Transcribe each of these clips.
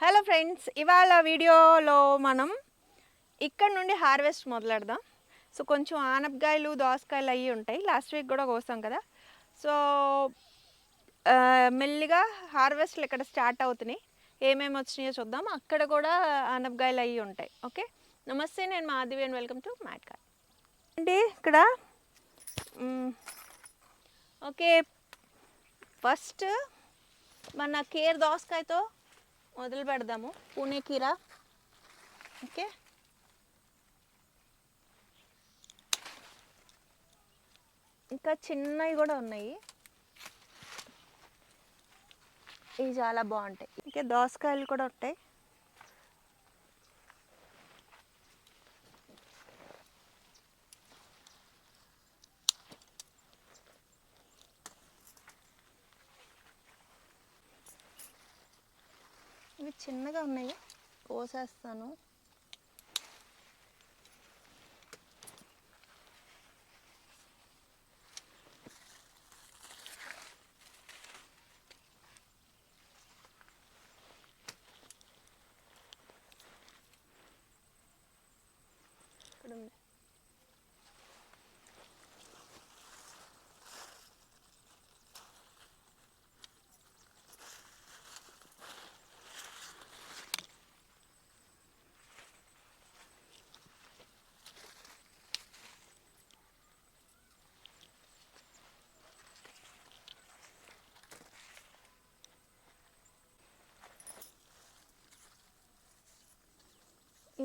Hello friends ఇవాళ వీడియోలో మనం ఇక్కడ నుండి హార్వెస్ట్ మొదలెడదాం. సో కొంచెం ఆనపకాయలు దోసకాయలు అవి ఉంటాయి. లాస్ట్ వీక్ కూడా కోసాం కదా. సో మెల్లిగా హార్వెస్ట్లు ఇక్కడ స్టార్ట్ అవుతున్నాయి. ఏమేమి వచ్చినాయో చూద్దాం. అక్కడ కూడా ఆనపకాయలు అవి ఉంటాయి. ఓకే? నమస్తే నేను Madhavi and welcome to mat car అండి ఇక్కడ ఓకే. ఫస్ట్ మన కేర్ దోసకాయతో మొదలు పెడదాము. పూణే కీర. ఓకే. ఇంకా చిన్నవి కూడా ఉన్నాయి. ఇవి చాలా బాగుంటాయి. ఇంకా దోసకాయలు కూడా ఉంటాయి. చిన్నగా ఉన్నాయి. కోసేస్తాను ఇక్కడ ఉంది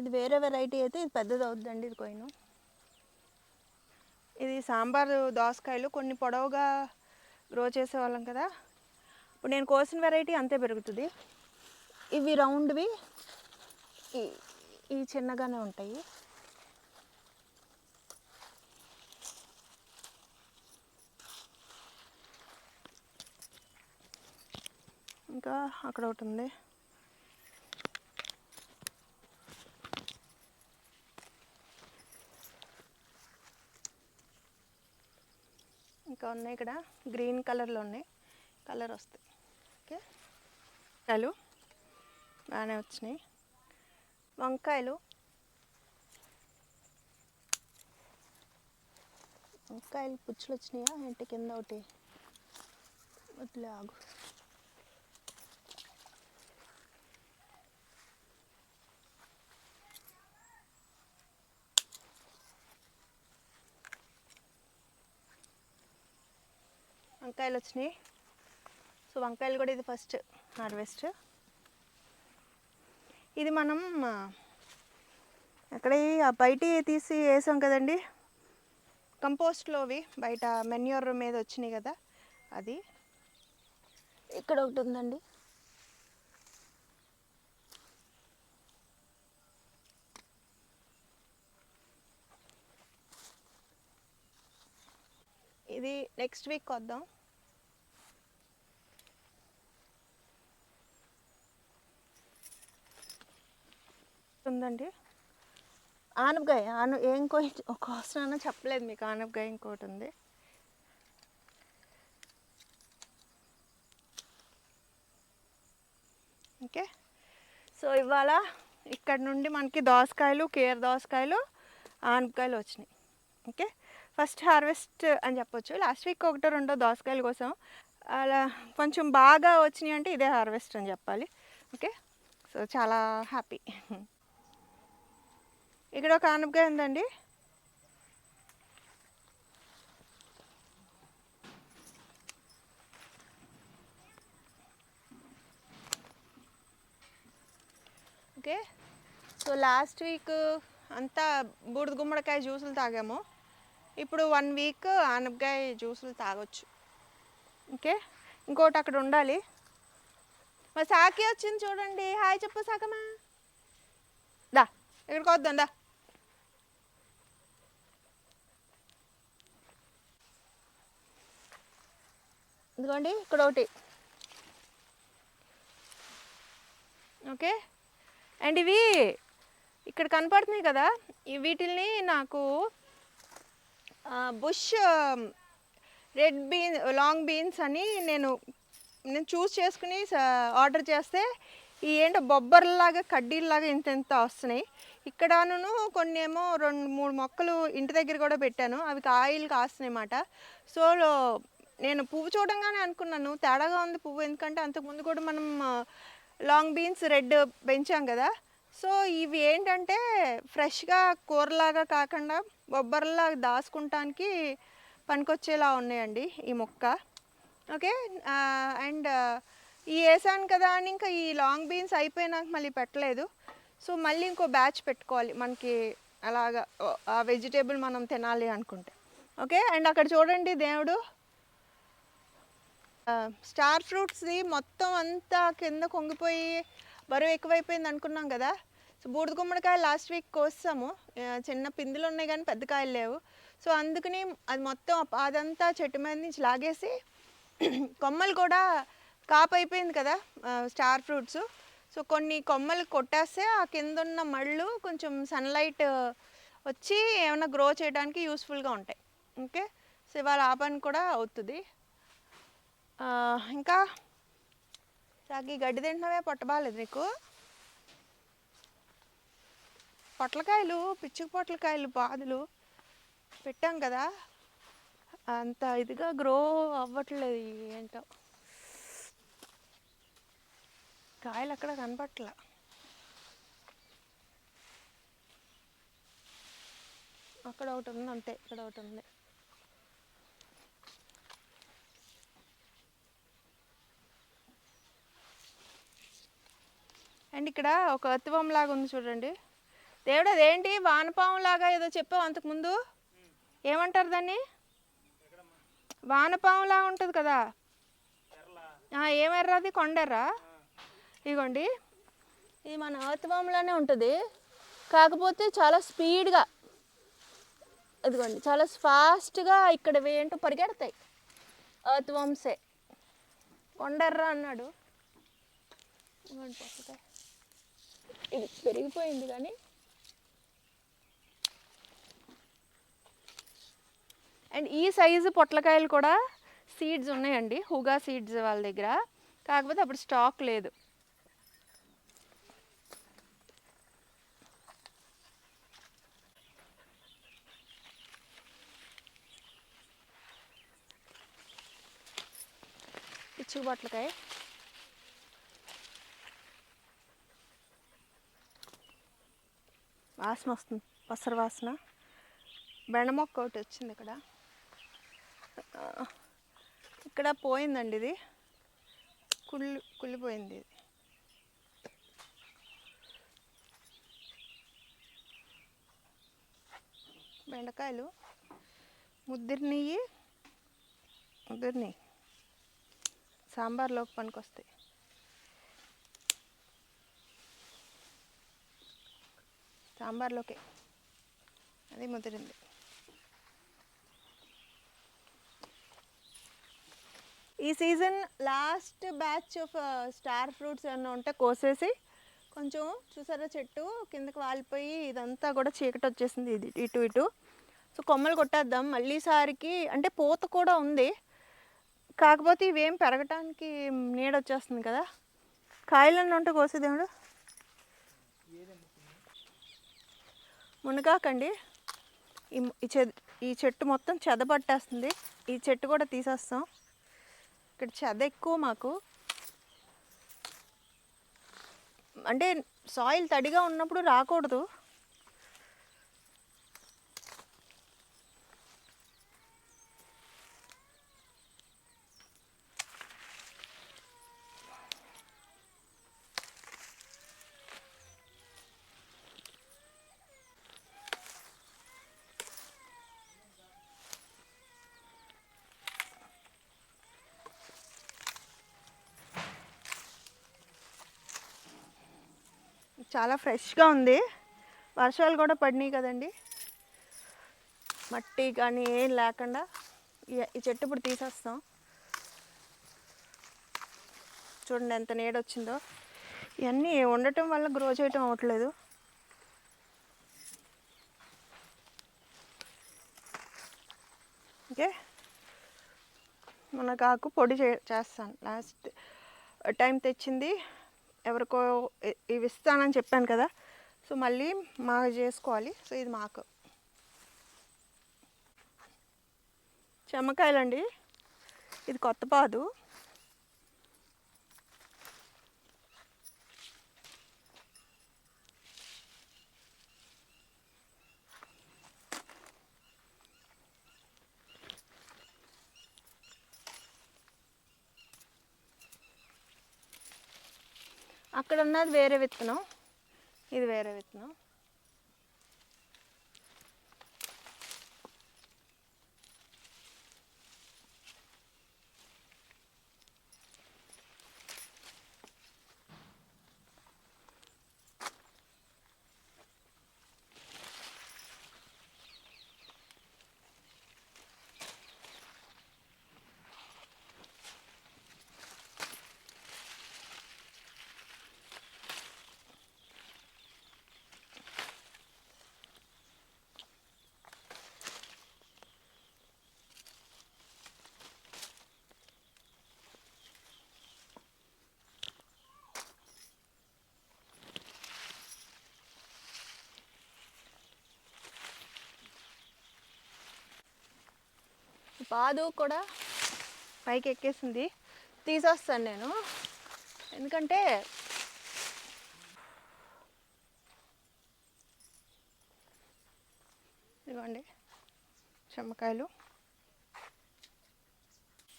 ఇది వేరే వెరైటీ అయితే ఇది పెద్దది అవుద్దండి ఇది కొయ్యను ఇది సాంబారు దోసకాయలు కొన్ని పొడవుగా గ్రో చేసేవాళ్ళం కదా. ఇప్పుడు నేను కోసిన వెరైటీ అంతే పెరుగుతుంది. ఇవి రౌండ్వి ఈ- ఈ చిన్నగానే ఉంటాయి. ఇంకా అక్కడ ఒకటి ఉంది. ఇంకా ఉన్నాయి ఇక్కడ. గ్రీన్ కలర్లో ఉన్నాయి. కలర్ వస్తాయి. ఓకే హలో బాగానే వచ్చినాయి. వంకాయలు. వంకాయలు పుచ్చులు వచ్చినాయా? ఇంటి కింద ఒకటి? వదిలే ఆగు. వంకాయలు వచ్చినాయి. సో వంకాయలు కూడా ఇది ఫస్ట్ హార్వెస్ట్ ఇది మనం అక్కడ బయట తీసి వేసాం కదండి? కంపోస్ట్లోవి బయట మెన్యూర్ మీద వచ్చినాయి కదా అది. ఇక్కడ ఒకటి ఉందండి. ఇది నెక్స్ట్ వీక్ వద్దాం ఉందండి ఆనపకాయ. ఆన ఏం కోయి ఒక అవసరం చెప్పలేదు మీకు. ఆనపకాయ ఇంకోటి ఉంది. ఓకే. సో ఇవాళ ఇక్కడ నుండి మనకి దోసకాయలు కేర్ దోసకాయలు ఆనపకాయలు వచ్చినాయి. ఓకే. ఫస్ట్ హార్వెస్ట్ అని చెప్పొచ్చు. లాస్ట్ వీక్ ఒకటో రెండో దోసకాయల కోసం అలా కొంచెం బాగా వచ్చినాయి అంటే ఇదే హార్వెస్ట్ అని చెప్పాలి. ఓకే. సో చాలా హ్యాపీ. ఇక్కడ ఒక ఆనపకాయ ఉందండి. ఓకే. సో లాస్ట్ వీక్ అంతా బూడిద గుమ్మడికాయ జ్యూసులు తాగాము. ఇప్పుడు వన్ వీక్ ఆనపకాయ జ్యూసులు తాగొచ్చు. ఓకే. ఇంకోటి అక్కడ ఉండాలి. మా సాకి వచ్చింది చూడండి. హాయ్ చెప్పు సాకమా దా ఇక్కడికి వద్దాం దా. ఇదిగోండి ఇక్కడ ఒకటి. ఓకే? అండ్ ఇవి ఇక్కడ కనపడుతున్నాయి కదా వీటిల్ని నాకు bush red bean long beans అని నేను నేను చూస్ చేసుకుని ఆర్డర్ చేస్తే ఈ ఏంటో బొబ్బర్లాగా కడ్డీల్లాగా ఇంత ఇంత వస్తున్నాయి. ఇక్కడను కొన్ని ఏమో రెండు మూడు మొక్కలు ఇంటి దగ్గర కూడా పెట్టాను. అవి కాయలు కాస్తున్నాయి అన్నమాట సో నేను పువ్వు చూడంగానే అనుకున్నాను. తేడాగా ఉంది పువ్వు. ఎందుకంటే అంతకుముందు కూడా మనం లాంగ్ బీన్స్ రెడ్ పెంచాం కదా. సో ఇవి ఏంటంటే ఫ్రెష్గా కూరలాగా కాకుండా బొబ్బర్లాగా దాచుకుంటానికి పనికొచ్చేలా ఉన్నాయండి ఈ మొక్క. ఓకే? అండ్ ఈ వేసాను కదా అని ఇంకా ఈ లాంగ్ బీన్స్ అయిపోయినాక మళ్ళీ పెట్టలేదు. సో మళ్ళీ ఇంకో బ్యాచ్ పెట్టుకోవాలి. మనకి అలాగా ఆ వెజిటేబుల్ మనం తినాలి అనుకుంటే. ఓకే? అండ్ అక్కడ చూడండి దేవుడు స్టార్ ఫ్రూట్స్ది మొత్తం అంతా కింద కొంగిపోయి బరువు ఎక్కువైపోయింది అనుకున్నాం కదా. సో బూడిద గుమ్మడికాయ లాస్ట్ వీక్ కోసాము చిన్న పిందులు ఉన్నాయి కానీ పెద్ద కాయలు లేవు. సో అందుకని అది మొత్తం అదంతా చెట్టు మీద నుంచి లాగేసి కొమ్మలు కూడా కాపు అయిపోయింది కదా స్టార్ ఫ్రూట్స్. సో కొన్ని కొమ్మలు కొట్టేస్తే ఆ కింద ఉన్న మళ్ళు కొంచెం సన్లైట్ వచ్చి ఏమైనా గ్రో చేయడానికి యూస్ఫుల్గా ఉంటాయి. ఓకే? సో ఇవాళ ఆ పని కూడా అవుతుంది. ఇంకా? సాగి గడ్డి తింటున్నావే? పొట్టబాలేదు నీకు? పొట్లకాయలు పిచ్చుకు పొట్లకాయలు బాదులు పెట్టాం కదా. అంత ఇదిగా గ్రో అవ్వట్లేదు ఏంటో. కాయలు అక్కడ కనపట్ల? అక్కడ ఒకటి ఉంది అంతే ఇక్కడ ఒకటి ఉంది. అండ్ ఇక్కడ ఒక అత్వం లాగా ఉంది చూడండి. దేవుడు అదేంటి? వానపాము లాగా ఏదో చెప్పావు అంతకుముందు ఏమంటారు దాన్ని? వానపాము లాగా ఉంటుంది కదా? ఆ, అది? కొండెర్రా ఇదిగోండి ఇది మన అర్త్వామ్లానే ఉంటుంది. కాకపోతే చాలా స్పీడ్గా ఇదిగోండి చాలా ఫాస్ట్గా ఇక్కడ ఏంటో పరిగెడతాయి అర్త్వామ్సే కొండర్రా అన్నాడు. ఇది పెరిగిపోయింది కానీ. అండ్ ఈ సైజు పొట్లకాయలు కూడా సీడ్స్ ఉన్నాయండి హుగా సీడ్స్ వాళ్ళ దగ్గర. కాకపోతే అప్పుడు స్టాక్ లేదు. పిచ్చుకు పొట్లకాయ వాసన వస్తుంది పసరు వాసన. బెండ మొక్క ఒకటి వచ్చింది ఇక్కడ. ఇక్కడ పోయిందండి ఇది. కుళ్ళు కుళ్ళిపోయింది ఇది. బెండకాయలు ముద్దిరినెయ్యి ముద్దిరినెయ్యి సాంబార్లోకి పనికొస్తాయి. సాంబార్లోకే. అది ముదిరింది. ఈ season last batch of star fruits ఏమన్నా ఉంటే కోసేసి కొంచెం చూసారా చెట్టు? కిందకి వాలిపోయి ఇదంతా కూడా చీకటి వచ్చేసింది ఇది ఇటు ఇటు. సో కొమ్మలు కొట్టేద్దాం. మళ్ళీసారికి అంటే పూత కూడా ఉంది. కాకపోతే ఇవేం పెరగటానికి నీడ వచ్చేస్తుంది కదా. కాయలన్నీ ఉంటే కోసేదేముడు మునగాకండి. ఈ ఈ చె ఈ చెట్టు మొత్తం చెద పట్టేస్తుంది ఈ చెట్టు కూడా తీసేస్తాం. ఇక్కడ చెద ఎక్కువ మాకు. అంటే సాయిల్ తడిగా ఉన్నప్పుడు రాకూడదు. చాలా ఫ్రెష్గా ఉంది. వర్షాలు కూడా పడినాయి కదండి. మట్టి కానీ ఏం లేకుండా ఈ- ఈ చెట్టు ఇప్పుడు తీసేస్తాం. చూడండి ఎంత నీడ వచ్చిందో ఇవన్నీ ఉండటం వల్ల గ్రో చేయటం అవ్వట్లేదు. ఓకే. మునగాకు పొడి చే చేస్తాను. లాస్ట్ టైం తెచ్చింది ఎవరికో ఇవి ఇస్తానని చెప్పాను కదా. సో మళ్ళీ మాకు చేసుకోవాలి. సో ఇది మాకు. చెమ్మకాయలండి ఇది కొత్త పాదు. అక్కడ ఉన్నది వేరే విత్తనం. ఇది వేరే విత్తనం. పాదు కూడా పైకి ఎక్కేసింది. తీసేస్తాను నేను. ఎందుకంటే ఇదిగోండి చెమ్మకాయలు.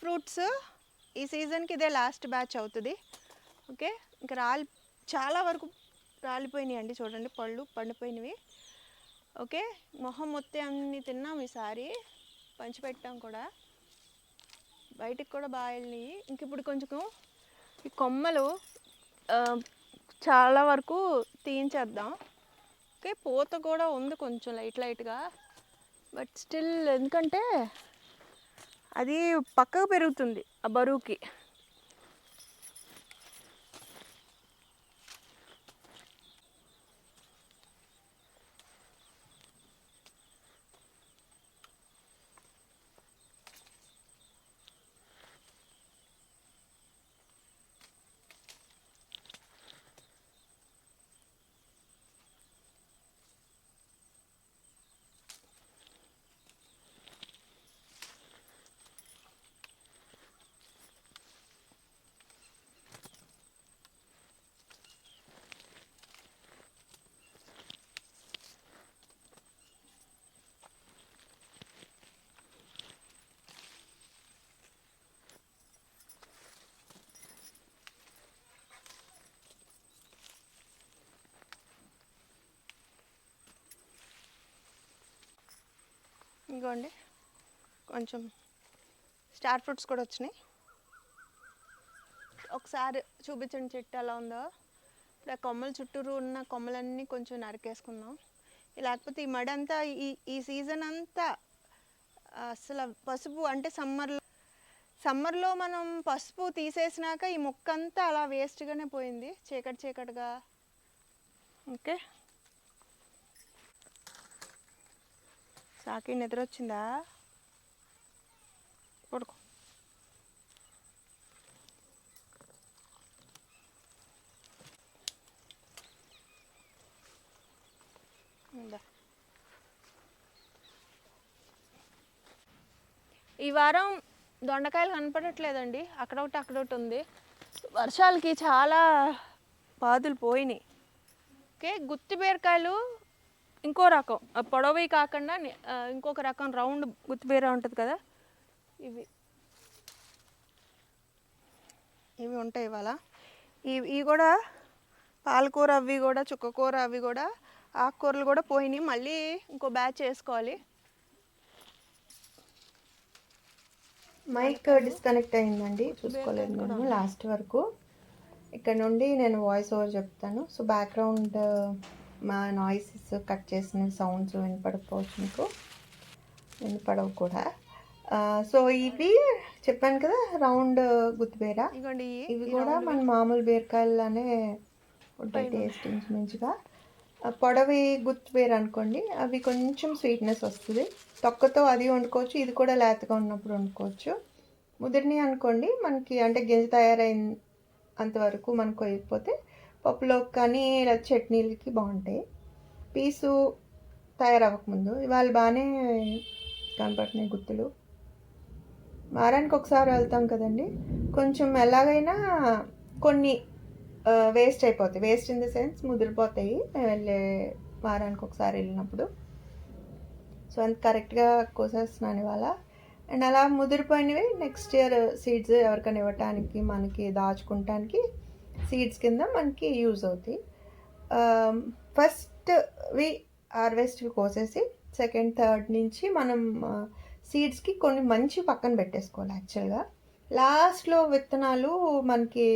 ఫ్రూట్స్ ఈ సీజన్కి ఇదే లాస్ట్ బ్యాచ్ అవుతుంది. ఓకే? ఇంకా రాలి చాలా వరకు రాలిపోయినాయి అండి చూడండి. పళ్ళు పండిపోయినవి. ఓకే? మొహం మొత్తం అన్ని తిన్నాం ఈసారి. పంచిపెట్టాం కూడా. బయటికి కూడా బాగా వెళ్ళినాయి. ఇంక ఇప్పుడు కొంచెం ఈ కొమ్మలు చాలా వరకు తీయించేద్దాం. ఓకే పూత కూడా ఉంది కొంచెం లైట్ లైట్గా. బట్ స్టిల్ ఎందుకంటే అది పక్కకు పెరుగుతుంది ఆ బరువుకి. ఇంకోండి. కొంచెం స్టార్ ఫ్రూట్స్ కూడా వచ్చినాయి. ఒకసారి చూపించండి చెట్టు ఎలా ఉందో. ఇప్పుడు ఆ కొమ్మల చుట్టూరు ఉన్న కొమ్మలన్నీ కొంచెం నరికేసుకున్నాం లేకపోతే ఈ మడి అంతా ఈ ఈ సీజన్ అంతా అసలు పసుపు అంటే సమ్మర్లో సమ్మర్లో మనం పసుపు తీసేసినాక ఈ మొక్క అంతా అలా వేస్ట్గానే పోయింది. చీకటి చీకటిగా. ఓకే. సాకి నిద్ర వచ్చిందా పడుకో ఈ వారం దొండకాయలు కనపడట్లేదండి. అక్కడ ఒకటి అక్కడ ఒకటి ఉంది వర్షాలకి చాలా పాదులు పోయినాయి. ఓకే గుత్తి బీరకాయలు ఇంకో రకం. ఆ పొడవి కాకుండా ఇంకొక రకం రౌండ్ గుత్తి బీర ఉంటుంది కదా? ఇవి. ఇవి ఉంటాయి ఇవాళ. ఇవి ఇవి కూడా పాలకూర అవి కూడా చుక్కకూర అవి కూడా ఆకుకూరలు కూడా పోయినాయి. మళ్ళీ ఇంకో బ్యాచ్ వేసుకోవాలి. మైక్ డిస్కనెక్ట్ అయిందండి. చూసుకోలేదు నేను లాస్ట్ వరకు. ఇక్కడ నుండి నేను వాయిస్ ఓవర్ చెప్తాను. సో బ్యాక్గ్రౌండ్ మా నాయిసెస్ కట్ చేసిన సౌండ్స్ వినపడకపోవచ్చు మీకు. వినపడవు కూడా. సో ఇవి చెప్పాను కదా రౌండ్ గుత్తిబేర ఇవి కూడా మన మామూలు బీరకాయలనే ఉంటాయి టేస్ట్ ఇంచుమించుగా. ఆ, పొడవి గుత్తిబీర అనుకోండి అవి కొంచెం స్వీట్నెస్ వస్తుంది. తొక్కతో అది వండుకోవచ్చు ఇది కూడా లేతగా ఉన్నప్పుడు వండుకోవచ్చు. ముదిరిని అనుకోండి మనకి అంటే గింజ తయారైన అంతవరకు మనకు అయిపోతే పప్పులోకి కానీ ఇలా చట్నీలకి బాగుంటాయి. పీసు తయారవ్వకముందు ఇవాళ బాగానే కనపడుతున్నాయి గుత్తులు. వారానికి ఒకసారి వెళ్తాం కదండి. కొంచెం ఎలాగైనా కొన్ని వేస్ట్ అయిపోతాయి. వేస్ట్ ఇన్ ద సెన్స్ ముదిరిపోతాయి. మేము వెళ్ళే వారానికి ఒకసారి వెళ్ళినప్పుడు. సో అంత కరెక్ట్గా కోసేస్తున్నాను ఇవాళ. అండ్ అలా ముదిరిపోయినవి నెక్స్ట్ ఇయర్ సీడ్స్ ఎవరికైనా ఇవ్వటానికి మనకి దాచుకుంటానికి సీడ్స్ కింద మనకి యూజ్ అవుతాయి. ఫస్ట్ వి హార్వెస్ట్వి కోసేసి సెకండ్ థర్డ్ నుంచి మనం uh, సీడ్స్కి కొన్ని మంచి పక్కన పెట్టేసుకోవాలి యాక్చువల్గా లాస్ట్లో విత్తనాలు మనకి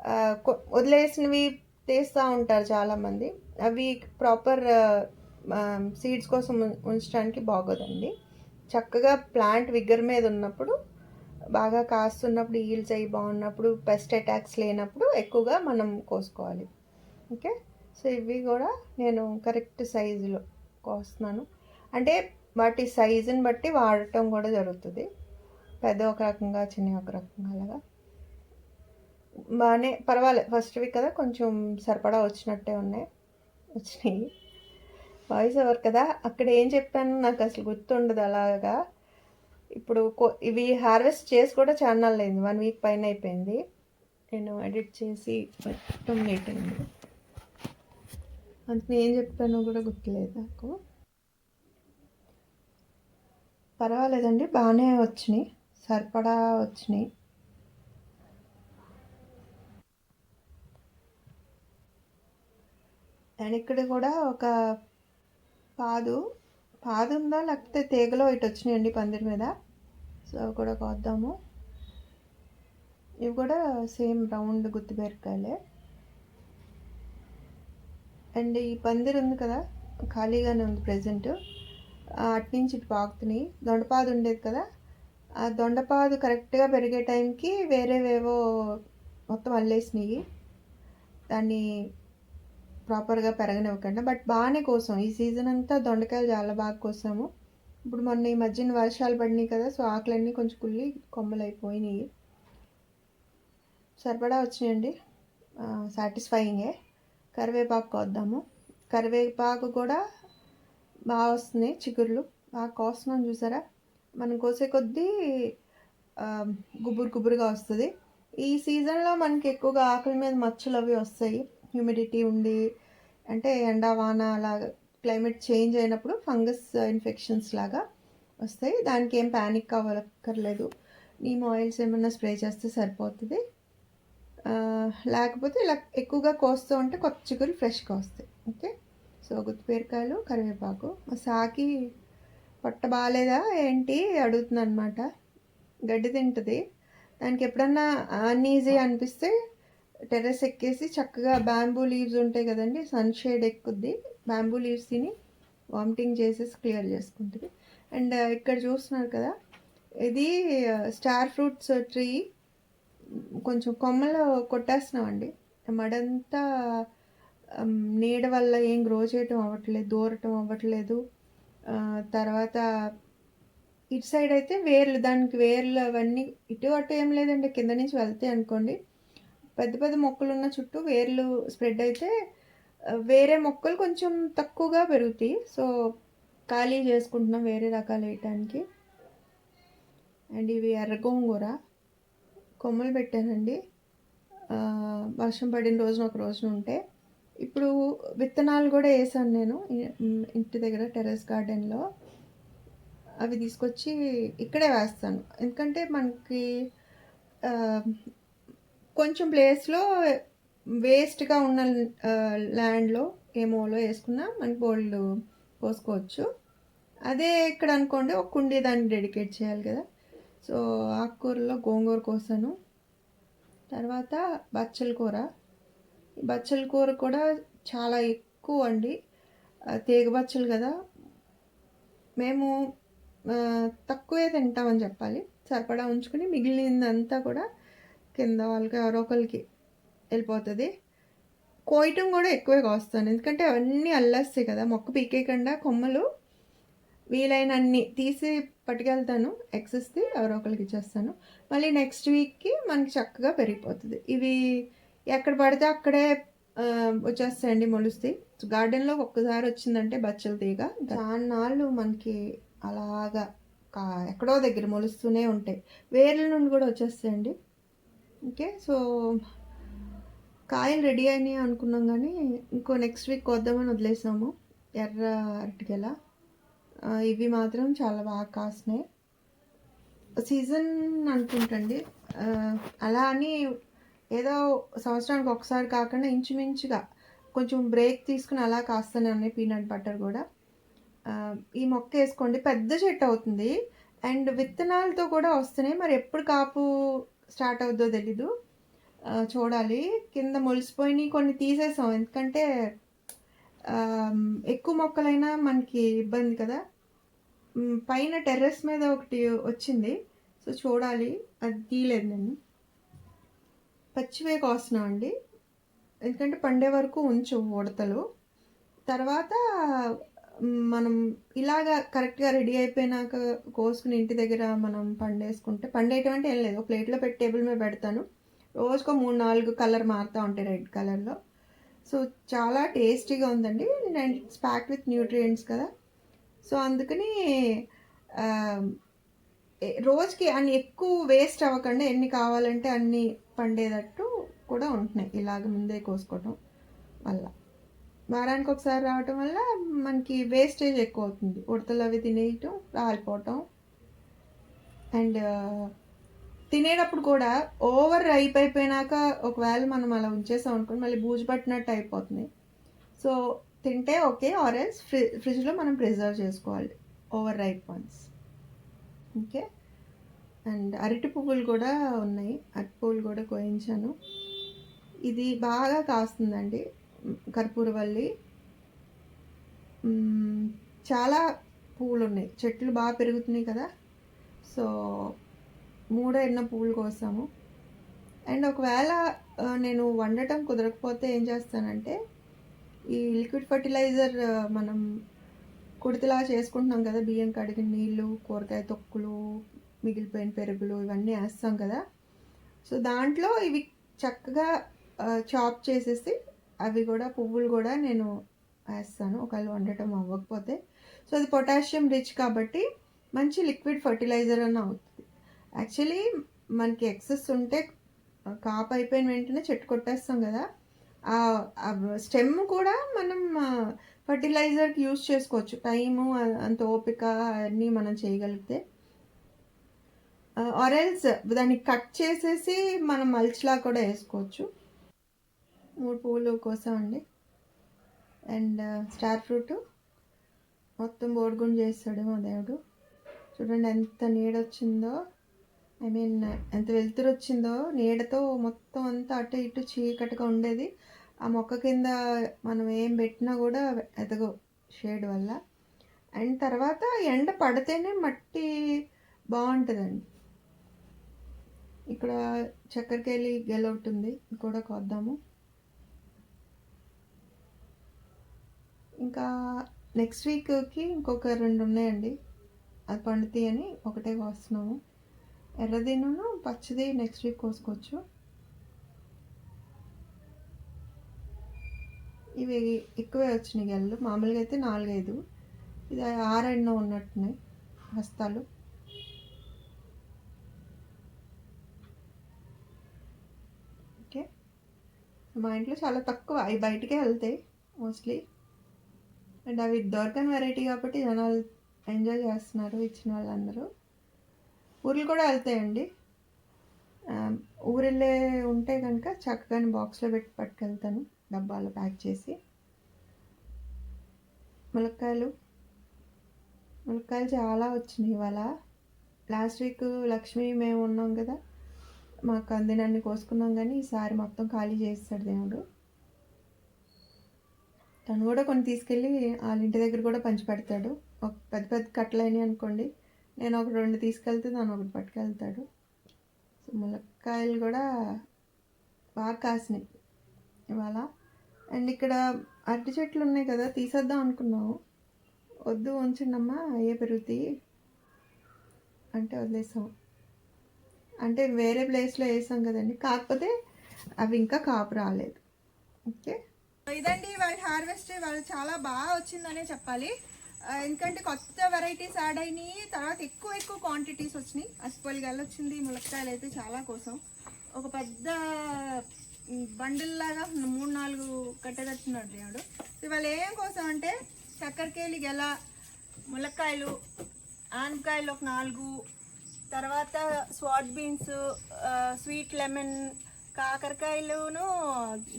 uh, వదిలేసినవి తీస్తూ ఉంటారు చాలామంది. అవి ప్రాపర్ సీడ్స్ uh, um, కోసం ఉంచడానికి బాగోదండి. చక్కగా ప్లాంట్ విగ్గర్ మీద ఉన్నప్పుడు బాగా కాస్తున్నప్పుడు ఈల్స్ అయ్యి బాగున్నప్పుడు పెస్ట్ అటాక్స్ లేనప్పుడు ఎక్కువగా మనం కోసుకోవాలి. ఓకే సో ఇవి కూడా నేను కరెక్ట్ సైజులో కోస్తున్నాను. అంటే వాటి సైజుని బట్టి వాడటం కూడా జరుగుతుంది. పెద్ద ఒక రకంగా చిన్న ఒక రకంగా అలాగా బాగానే పర్వాలేదు ఫస్ట్ వీక్ కదా కొంచెం సరిపడా వచ్చినట్టే ఉన్నాయి. వచ్చినాయి. వాయిస్ ఎవరు కదా. అక్కడ ఏం చెప్పాను నాకు అసలు గుర్తుండదు అలాగా. ఇప్పుడు ఇవి హార్వెస్ట్ చేసి కూడా చాలా లేదు. వన్ వీక్ పైన అయిపోయింది. నేను ఎడిట్ చేసి మొత్తం లేట్ అయింది. అందుకని ఏం చెప్పానో కూడా గుర్తులేదు నాకు. పర్వాలేదండి బాగానే వచ్చినాయి. సరిపడా వచ్చినాయి. అండ్ ఇక్కడ కూడా ఒక పాదు పాదు ఉందా లేకపోతే తీగలో ఇటు వచ్చినాయండి పందిరి మీద? సో అవి కూడా కోద్దాము. ఇవి కూడా సేమ్ రౌండ్ గుత్తిబీరకాయలే అండ్ ఈ పందిరి ఉంది కదా ఖాళీగానే ఉంది ప్రజెంట్. అటు నుంచి ఇటు పాకుతున్నాయి. దొండపాదు ఉండేది కదా ఆ దొండపాదు కరెక్ట్గా పెరిగే టైంకి వేరేవేవో మొత్తం అల్లేసినాయి. దాన్ని ప్రాపర్గా పెరగనివ్వకుండా. బట్ బాగానే కోసాం. ఈ సీజన్ అంతా దొండకాయలు చాలా బాగా కోసాము. ఇప్పుడు మొన్న ఈ మధ్యన వర్షాలు పడినాయి కదా సో ఆకులన్నీ కొంచెం కుళ్ళి కొమ్మలు అయిపోయినాయి సరిపడా వచ్చినాయండి. సాటిస్ఫైయింగే కరివేపాకు కోద్దాము. కరివేపాకు కూడా బాగా వస్తున్నాయి చిగుర్లు. బాగా కోస్తున్నాం చూసారా? మనం కోసే కొద్దీ గుబురు గుబురుగా వస్తుంది. ఈ సీజన్లో మనకి ఎక్కువగా ఆకుల మీద మచ్చలు అవి వస్తాయి. హ్యూమిడిటీ ఉండి అంటే ఎండ వాన అలాగా క్లైమేట్ చేంజ్ అయినప్పుడు ఫంగస్ ఇన్ఫెక్షన్స్ లాగా వస్తాయి. దానికి ఏం ప్యానిక్ అవ్వక్కర్లేదు నీమ్ ఆయిల్స్ ఏమైనా స్ప్రే చేస్తే సరిపోతుంది. లేకపోతే ఇలా ఎక్కువగా కోస్తూ ఉంటే కొత్త చిగురు ఫ్రెష్గా వస్తాయి. ఓకే? సో గుత్తిపీరకాయలు కరివేపాకు. మా సాకి పొట్ట బాగాలేదా ఏంటి అడుగుతుంది అనమాట గడ్డి తింటుంది. దానికి ఎప్పుడన్నా అన్ఈజీ అనిపిస్తే టెర్రస్ ఎక్కేసి చక్కగా బ్యాంబూ లీవ్స్ ఉంటాయి కదండి సన్షేడ్ ఎక్కుద్ది. బ్యాంబూ లీవ్స్ తిని వామిటింగ్ చేసేసి క్లియర్ చేసుకుంటుంది. అండ్ uh, ఇక్కడ చూస్తున్నారు కదా ఇది uh, స్టార్ ఫ్రూట్స్ ట్రీ కొంచెం కొమ్మలు కొట్టేస్తున్నామండి. మడంతా um, నీడ వల్ల ఏం గ్రో చేయటం అవ్వట్లేదు దూరటం అవ్వట్లేదు. Uh, తర్వాత ఇటు సైడ్ అయితే వేర్లు దానికి వేర్లు అవన్నీ ఇటు అటు ఏం లేదండి కింద నుంచి వెళ్తాయి అనుకోండి. పెద్ద పెద్ద మొక్కలు ఉన్న చుట్టూ వేర్లు స్ప్రెడ్ అయితే వేరే మొక్కలు కొంచెం తక్కువగా పెరుగుతాయి. సో ఖాళీ చేసుకుంటున్నాం వేరే రకాలు వేయటానికి. అండ్ ఇవి ఎర్ర గోంగూర కొమ్మలు పెట్టానండి. వర్షం పడిన రోజున ఒక రోజున ఉంటే. ఇప్పుడు విత్తనాలు కూడా వేసాను నేను ఇంటి దగ్గర టెర్రస్ గార్డెన్లో. అవి తీసుకొచ్చి ఇక్కడే వేస్తాను. ఎందుకంటే మనకి కొంచెం ప్లేస్లో వేస్ట్గా ఉన్న ల్యాండ్లో ఏమోలో వేసుకున్నా మనకి బోల్డ్ పోసుకోవచ్చు. అదే ఇక్కడ అనుకోండి ఒక కుండీ దాన్ని డెడికేట్ చేయాలి కదా. సో ఆకుకూరలో గోంగూర కోసాను. తర్వాత బచ్చల కూర. బచ్చల కూర కూడా చాలా ఎక్కువ అండి. తీగ బచ్చలు కదా. మేము తక్కువే తింటామని చెప్పాలి. సరిపడా ఉంచుకుని మిగిలిందంతా కూడా కింద వాళ్ళకి ఎవరో ఒకరికి వెళ్ళిపోతుంది. కోయటం కూడా ఎక్కువే కోస్తాను. ఎందుకంటే అవన్నీ అల్లేస్తాయి కదా. మొక్క పీకేయకుండా కొమ్మలు వీలైనన్ని తీసి పట్టుకెళ్తాను. ఎక్సెస్ది ఎవరో ఒకరికి ఇచ్చేస్తాను. మళ్ళీ నెక్స్ట్ వీక్కి మనకి చక్కగా పెరిగిపోతుంది. ఇవి ఎక్కడ పడితే అక్కడే వచ్చేస్తాయండి మొలుస్తాయి. గార్డెన్లో ఒక్కసారి వచ్చిందంటే బచ్చల తీగ. చాన్నాళ్ళు మనకి అలాగా ఎక్కడో దగ్గర మొలుస్తూనే ఉంటాయి. వేర్ల నుండి కూడా వచ్చేస్తాయండి. ఓకే సో కాయలు రెడీ అయినాయి అనుకున్నాం కానీ ఇంకో నెక్స్ట్ వీక్ వద్దామని వదిలేసాము. ఎర్ర అరటికెల. ఇవి మాత్రం చాలా బాగా కాసినాయి. సీజన్ అనుకుంటండి. అలా అని ఏదో సంవత్సరానికి ఒకసారి కాకుండా ఇంచుమించుగా కొంచెం బ్రేక్ తీసుకుని అలా కాస్తూనే ఉన్నాయి పీనట్ బటర్ కూడా. ఈ మొక్క వేసుకోండి. పెద్ద చెట్టు అవుతుంది. అండ్ విత్తనాలతో కూడా వస్తున్నాయి. మరి ఎప్పుడు కాపు స్టార్ట్ అవుద్దో తెలీదు. చూడాలి. కింద మొలిసిపోయినాయి కొన్ని తీసేసాం. ఎందుకంటే ఎక్కువ మొక్కలైనా మనకి ఇబ్బంది కదా. పైన టెర్రస్ మీద ఒకటి వచ్చింది. సో చూడాలి. అది తీయలేదు నేను. పచ్చివే కోస్తున్నాం అండి. ఎందుకంటే పండే వరకు ఉంచు ఉడతలు. తర్వాత మనం ఇలాగా కరెక్ట్గా రెడీ అయిపోయినాక కోసుకుని ఇంటి దగ్గర మనం పండేసుకుంటే పండేయటం ఏం లేదు. ప్లేట్లో పెట్టి టేబుల్ మీద పెడతాను. రోజుకో మూడు నాలుగు కలర్ మారుతూ ఉంటాయి రెడ్ కలర్లో సో చాలా టేస్టీగా ఉందండి. And it's pack with nutrients కదా. సో అందుకని రోజుకి అన్ని ఎక్కువ వేస్ట్ అవ్వకుండా ఎన్ని కావాలంటే అన్ని పండేటట్టు కూడా ఉంటున్నాయి. ఇలాగ ముందే కోసుకోవటం వల్ల. వారానికి ఒకసారి రావటం వల్ల మనకి వేస్టేజ్ ఎక్కువ అవుతుంది ఉడతలు అవి తినేయటం రాలిపోవటం. అండ్ uh, తినేటప్పుడు కూడా ఓవర్ రైప్ అయిపోయినాక ఒకవేళ మనం అలా ఉంచేసాం అనుకోండి మళ్ళీ బూజు పట్టినట్టు అయిపోతుంది. సో తింటే ఓకే ఆరెల్స్ ఫ్రి ఫ్రిడ్జ్లో మనం ప్రిజర్వ్ చేసుకోవాలి. Over ripe ones okay and అరటి పువ్వులు కూడా ఉన్నాయి. అరటి పువ్వులు కూడా కోయించాను. ఇది బాగా కాస్తుందండి. కర్పూరవల్లి చాలా పువ్వులు ఉన్నాయి చెట్లు బాగా పెరుగుతున్నాయి కదా. సో మూడో ఎన్నో పువ్వులు కోసాము. అండ్ ఒకవేళ నేను వండటం కుదరకపోతే ఏం చేస్తానంటే ఈ లిక్విడ్ ఫర్టిలైజర్ మనం కుడితిలా చేసుకుంటున్నాం కదా బియ్యం కడిగిన నీళ్ళు కూరగాయ తొక్కులు మిగిలిపోయిన పెరుగులు ఇవన్నీ వేస్తాం కదా. సో దాంట్లో ఇవి చక్కగా చాప్ చేసేసి అవి కూడా పువ్వులు కూడా నేను వేస్తాను. ఒకవేళ వండటం అవ్వకపోతే. సో అది పొటాషియం రిచ్ కాబట్టి మంచి లిక్విడ్ ఫర్టిలైజర్ అని అవుతుంది. యాక్చువల్లీ మనకి ఎక్సెస్ ఉంటే కాప్ కాపు అయిపోయిన వెంటనే చెట్టు కొట్టేస్తాం కదా. ఆ స్టెమ్ కూడా మనం ఫర్టిలైజర్కి యూజ్ చేసుకోవచ్చు. టైము అంత ఓపిక అన్నీ మనం చేయగలిగితే. ఆరెల్స్ దాన్ని కట్ చేసేసి మనం మల్చిలా కూడా వేసుకోవచ్చు. మూడు పువ్వులు కోసామండి అండ్. Uh, star fruit. మొత్తం బోడిగుండు చేస్తాడు మా దేవుడు. చూడండి ఎంత నీడ వచ్చిందో ఐ మీన్ ఎంత వెలుతురు వచ్చిందో నీడతో మొత్తం అంతా అటు ఇటు చీకటిగా ఉండేది. ఆ మొక్క కింద మనం ఏం పెట్టినా కూడా ఎదగవు షేడ్ వల్ల. అండ్ తర్వాత ఎండ పడితేనే మట్టి బాగుంటుందండి. ఇక్కడ చక్కెరకేళి గెలవుతుంది ఉంది. కూడా కొద్దాము. ఇంకా నెక్స్ట్ వీక్కి ఇంకొక రెండు ఉన్నాయండి. అది పండుతాయి అని ఒకటే కోస్తున్నాము ఎర్రదిను పచ్చిది నెక్స్ట్ వీక్ కోసుకోవచ్చు. ఇవి ఎక్కువే వచ్చినాయి గెలలు. మామూలుగా అయితే నాలుగైదు. ఇది ఆరెన్నో ఉన్నట్టున్నాయి హస్తాలు ఓకే. మా ఇంట్లో చాలా తక్కువ. అవి బయటికే వెళ్తాయి మోస్ట్లీ. అండ్ అవి దొరకని వెరైటీ కాబట్టి జనాలు ఎంజాయ్ చేస్తున్నారు ఇచ్చిన వాళ్ళందరూ. ఊర్లు కూడా వెళ్తాయండి. ఊరెళ్ళే ఉంటే కనుక చక్కగా బాక్స్లో పెట్టి పట్టుకెళ్తాను డబ్బాలో ప్యాక్ చేసి. ములక్కాయలు ములక్కాయలు చాలా వచ్చినాయి ఇవాళ. లాస్ట్ వీక్ లక్ష్మి మేము ఉన్నాం కదా మాకు అందినన్ని కోసుకున్నాం కానీ ఈసారి మొత్తం ఖాళీ చేస్తాడు దేవుడు. తను కూడా కొన్ని తీసుకెళ్ళి వాళ్ళ ఇంటి దగ్గర కూడా పంచి పెడతాడు. ఒక పెద్ద పెద్ద కట్టలు అయినాయి అనుకోండి. నేను ఒక రెండు తీసుకెళ్తే తను ఒకటి పట్టుకెళ్తాడు. సో ములక్కాయలు కూడా బాగా కాసినాయి ఇవాళ. అండ్ ఇక్కడ అరటి చెట్లు ఉన్నాయి కదా తీసేద్దాం అనుకున్నాము. వద్దు ఉంచండమ్మా అయ్యే పెరుగుతాయి అంటే వదిలేసాం. అంటే వేరే ప్లేస్లో వేసాం కదండి. కాకపోతే అవి ఇంకా కాపు రాలేదు. ఓకే? ఇదండి వాళ్ళ హార్వెస్ట్ వాళ్ళు చాలా బాగా వచ్చిందనే చెప్పాలి. ఎందుకంటే కొత్త వెరైటీస్ యాడ్ అయినాయి. తర్వాత ఎక్కువ ఎక్కువ క్వాంటిటీస్ వచ్చినాయి. అసిపోలి గల్ల వచ్చింది ములక్కాయలు అయితే చాలా కోసం. ఒక పెద్ద బండిల్ లాగా మూడు నాలుగు కట్టగట్టున్నాడు దేవుడు. ఇవాళ ఏం కోసం అంటే చక్కెరకేలి గెల ములక్కాయలు ఆనపకాయలు ఒక నాలుగు తర్వాత స్వాట్ బీన్స్ స్వీట్ లెమన్ కాకరకాయలును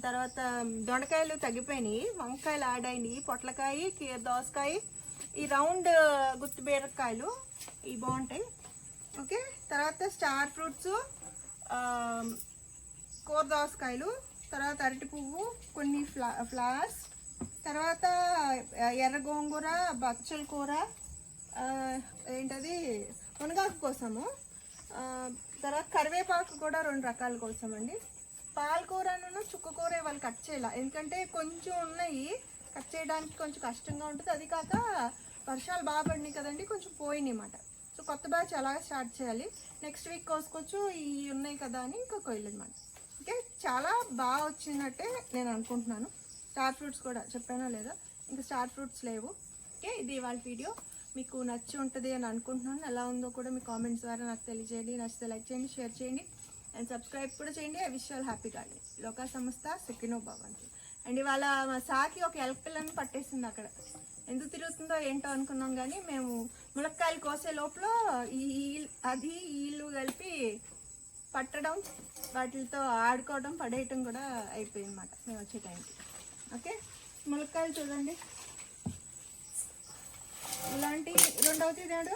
తర్వాత దొండకాయలు తగ్గిపోయినాయి వంకాయలు ఆడైనాయి పొట్లకాయ దోసకాయ ఈ రౌండ్ గుత్తి బీరకాయలు ఇవి బాగుంటాయి. ఓకే? తర్వాత స్టార్ ఫ్రూట్స్ కూర దోసకాయలు తర్వాత అరటి పువ్వు కొన్ని ఫ్లా ఫ్లవర్స్ తర్వాత ఎర్ర గోంగూర బచ్చల కూర ఏంటది? మునగాకు కోసము. తర్వాత కరివేపాకు కూడా రెండు రకాల కోసం అండి. పాలకూరను చుక్కకూర వాళ్ళు కట్ చేయాలి. ఎందుకంటే కొంచెం ఉన్నాయి కట్ చేయడానికి కొంచెం కష్టంగా ఉంటుంది. అది కాక వర్షాలు బాగా పడినాయి కదండి కొంచెం పోయినాయి అన్నమాట. సో కొత్త బ్యాచ్ అలాగే స్టార్ట్ చేయాలి. నెక్స్ట్ వీక్ కోసుకోవచ్చు ఈ ఉన్నాయి కదా అని ఇంకా కొయ్యలేదన్నమాట ఓకే? చాలా బాగా వచ్చినట్టే నేను అనుకుంటున్నాను. స్టార్ ఫ్రూట్స్ కూడా చెప్పానా లేదా? ఇంకా స్టార్ ఫ్రూట్స్ లేవు. ఓకే? ఇది ఇవాళ వీడియో. మీకు నచ్చి ఉంటుంది అని అనుకుంటున్నాను. ఎలా ఉందో కూడా మీ కామెంట్స్ ద్వారా నాకు తెలియజేయండి. నచ్చితే లైక్ చేయండి షేర్ చేయండి. అండ్ సబ్స్క్రైబ్ కూడా చేయండి. ఐ విషయాలు హ్యాపీ గార్డెన్ లోకా సంస్థ సెకినో భవంతి అండ్ ఇవాళ మా సాకి ఒక ఎలక పిల్లని పట్టేసింది అక్కడ. ఎందుకు తిరుగుతుందో ఏంటో అనుకున్నాం కానీ మేము ములక్కాయలు కోసే లోపల ఈ అది ఈళ్ళు కలిపి పట్టడం వాటితో ఆడుకోవడం పడేయటం కూడా అయిపోయింది అనమాట మేము వచ్చే టైంకి ఓకే ములక్కాయలు చూడండి. ఇలాంటి రెండు అవుతాయి దాడు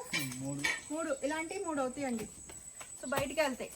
మూడు. ఇలాంటి మూడు అవుతాయి అండి సో బయటికి వెళ్తాయి.